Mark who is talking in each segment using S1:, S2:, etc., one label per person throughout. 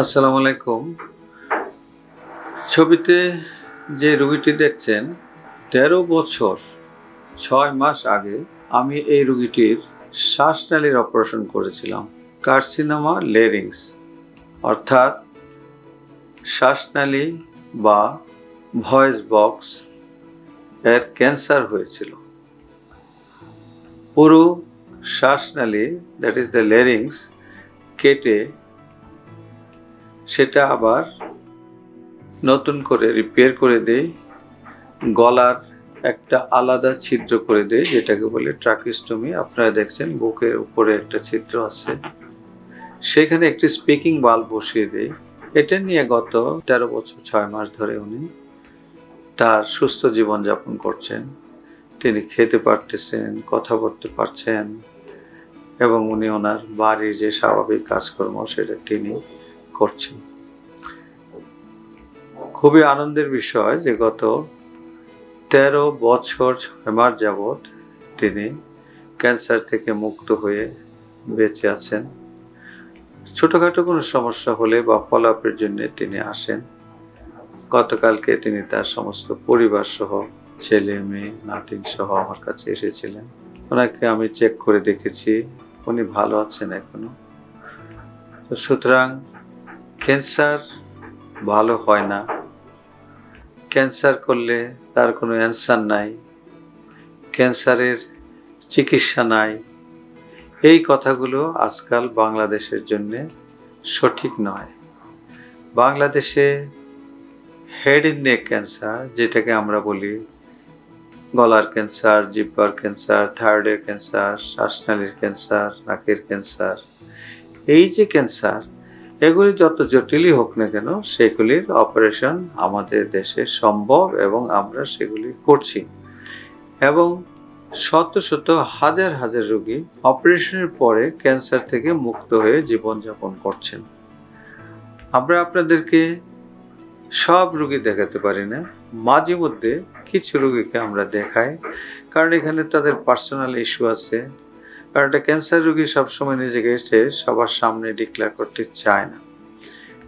S1: আসসালামু আলাইকুম। ছবিতে যে রুগীটি দেখছেন, তেরো বছর ছয় মাস আগে আমি এই রুগীটির শ্বাসনালীর অপারেশন করেছিলাম, কার্সিনোমা লেরিংস। অর্থাৎ শ্বাসনালী বা ভয়েস বক্স এর ক্যান্সার হয়েছিল। পুরো শ্বাসনালী দ্যাট ইজ দ্য লেরিংস কেটে সেটা আবার নতুন করে রিপেয়ার করে দেই। গলার একটা আলাদা ছিদ্র করে দেয় যেটাকে বলে ট্রাকিস্টমি আপনারা দেখছেন বুকের উপরে একটা ছিদ্র আছে। সেখানে একটি স্পিকিং বাল্ব বসিয়ে দেয় এটা নিয়ে গত তেরো বছর, ছয় মাস ধরে উনি তার সুস্থ জীবনযাপন করছেন। তিনি খেতে পারতেছেন, কথা বলতে পারছেন এবং উনি ওনার বাড়ির যে স্বাভাবিক কাজকর্ম, সেটা তিনি করছেন। খুবই আনন্দের বিষয় যে গত তেরো বছর ছয় মাস যাবৎ তিনি ক্যান্সার থেকে মুক্ত হয়ে বেঁচে আছেন। ছোটোখাটো কোনো সমস্যা হলে বা ফলাপের জন্য তিনি আসেন। গতকালকে তিনি তার সমস্ত পরিবার সহ ছেলে, মেয়ে, নাতিন সহ আমার কাছে এসেছিলেন। ওনাকে আমি চেক করে দেখেছি। উনি ভালো আছেন এখনও। তো সুতরাং ক্যান্সার ভালো হয় না। ক্যান্সার করলে তার কোনো অ্যান্সার নাই। ক্যান্সারের চিকিৎসা নাই। এই কথাগুলো আজকাল বাংলাদেশের জন্যে সঠিক নয়। বাংলাদেশে হেড ইন নেক ক্যান্সার যেটাকে আমরা বলি, গলার ক্যান্সার জিব্বার ক্যান্সার থাইরয়েডের ক্যান্সার শ্বাসনালীর ক্যান্সার নাকের ক্যান্সার এই যে ক্যান্সার এগুলি যত জটিলই হোক না কেন, সেগুলির অপারেশন আমাদের দেশে সম্ভব এবং আমরা সেগুলি করছি। এবং শত শত হাজার হাজার রোগী অপারেশনের পরে ক্যান্সার থেকে মুক্ত হয়ে জীবনযাপন করছেন। আমরা আপনাদেরকে সব রোগী দেখাতে পারি না, মাঝে মধ্যে কিছু রোগীকে আমরা দেখাই, কারণ এখানে তাদের পার্সোনাল ইস্যু আছে কারণ একটা ক্যান্সার রোগী সবসময় নিজেকে এসে সবার সামনে ডিক্লেয়ার করতে চায় না।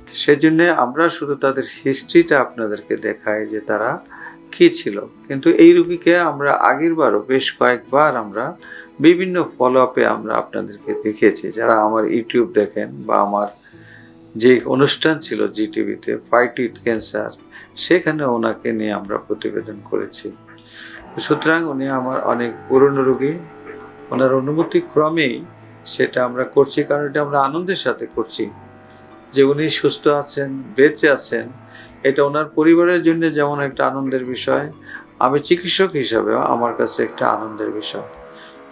S1: সেই সেজন্য আমরা শুধু তাদের হিস্ট্রিটা আপনাদেরকে দেখাই যে তারা কি ছিল। কিন্তু এই রুগীকে আমরা আগের বারও বেশ কয়েকবার আমরা বিভিন্ন ফলো আপে আমরা আপনাদেরকে দেখিয়েছি। যারা আমার ইউটিউব দেখেন বা আমার যে অনুষ্ঠান ছিল জি টিভিতে ফাইট উইথ ক্যান্সার সেখানে ওনাকে নিয়ে আমরা প্রতিবেদন করেছি। সুতরাং উনি আমার অনেক পুরনো রোগী। ওনার অনুমতি ক্রমেই সেটা আমরা করছি, কারণ এটা আমরা আনন্দের সাথে করছি। যে উনি সুস্থ আছেন, বেঁচে আছেন, এটা ওনার পরিবারের জন্য যেমন একটা আনন্দের বিষয়, আমি চিকিৎসক হিসাবে আমার কাছে একটা আনন্দের বিষয়।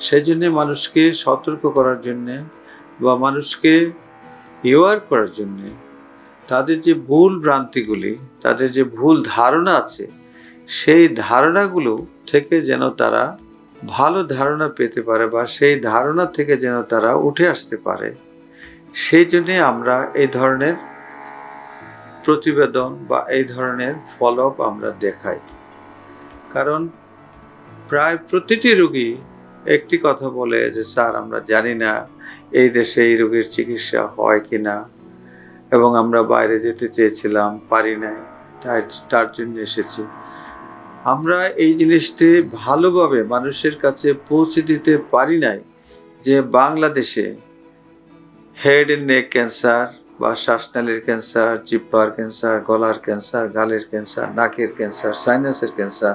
S1: সেই জন্যে মানুষকে সতর্ক করার জন্যে বা মানুষকে ইওয়ার করার জন্যে তাদের যে ভুল ভ্রান্তিগুলি, তাদের যে ভুল ধারণা আছে, সেই ধারণাগুলো থেকে যেন তারা ভালো ধারণা পেতে পারে বা সেই ধারণা থেকে যেন তারা উঠে আসতে পারে। সেই জন্যে আমরা এই ধরনের প্রতিবেদন বা এই ধরনের ফলো আমরা দেখাই। কারণ প্রায় প্রতিটি রোগী একটি কথা বলে যে, স্যার, আমরা জানি না এই দেশে এই রোগীর চিকিৎসা হয় কি না এবং আমরা বাইরে যেতে চেয়েছিলাম, পারি নাই, তাই তার জন্য এসেছি। আমরা এই জিনিসটি ভালোভাবে মানুষের কাছে পৌঁছে দিতে পারি নাই যে বাংলাদেশে হেড এন্ড নেক ক্যান্সার বা শ্বাসনালীর ক্যান্সার জিব্বার ক্যান্সার গলার ক্যান্সার গালের ক্যান্সার নাকের ক্যান্সার সাইনাসের ক্যান্সার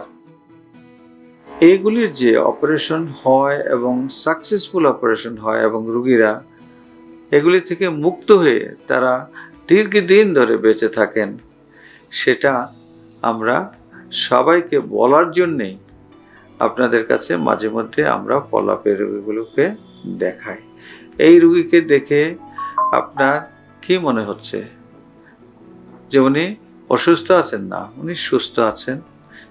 S1: এইগুলির যে অপারেশন হয় এবং সাকসেসফুল অপারেশন হয় এবং রুগীরা এগুলি থেকে মুক্ত হয়ে তারা দীর্ঘদিন ধরে বেঁচে থাকেন, সেটা আমরা সবাইকে বলার জন্যেই আপনাদের কাছে মাঝে মধ্যে আমরা ফলাপের রোগীগুলোকে দেখাই। এই রুগীকে দেখে আপনার কি মনে হচ্ছে? যে উনি অসুস্থ আছেন না, উনি সুস্থ আছেন,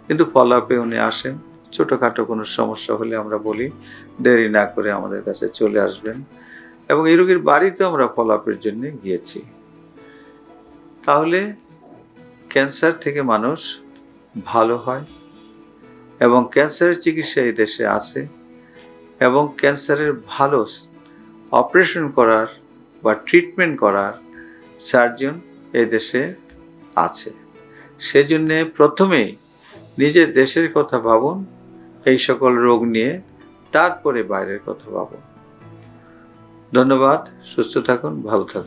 S1: কিন্তু ফলাপে উনি আসেন। ছোটোখাটো কোনো সমস্যা হলে আমরা বলি, দেরি না করে আমাদের কাছে চলে আসবেন। এবং এই রোগীর বাড়িতে আমরা ফলাপের জন্য গিয়েছি। তাহলে ক্যান্সার থেকে মানুষ ভালো হয় এবং ক্যান্সারের চিকিৎসা এই দেশে আছে এবং ক্যান্সারের ভালো অপারেশন করার বা ট্রিটমেন্ট করার সার্জন এই দেশে আছে। সেজন্যে প্রথমেই নিজের দেশের কথা ভাবুন, এই সকল রোগ নিয়ে তারপরে বাইরের কথা ভাবুন। ধন্যবাদ, সুস্থ থাকুন, ভালো থাকুন।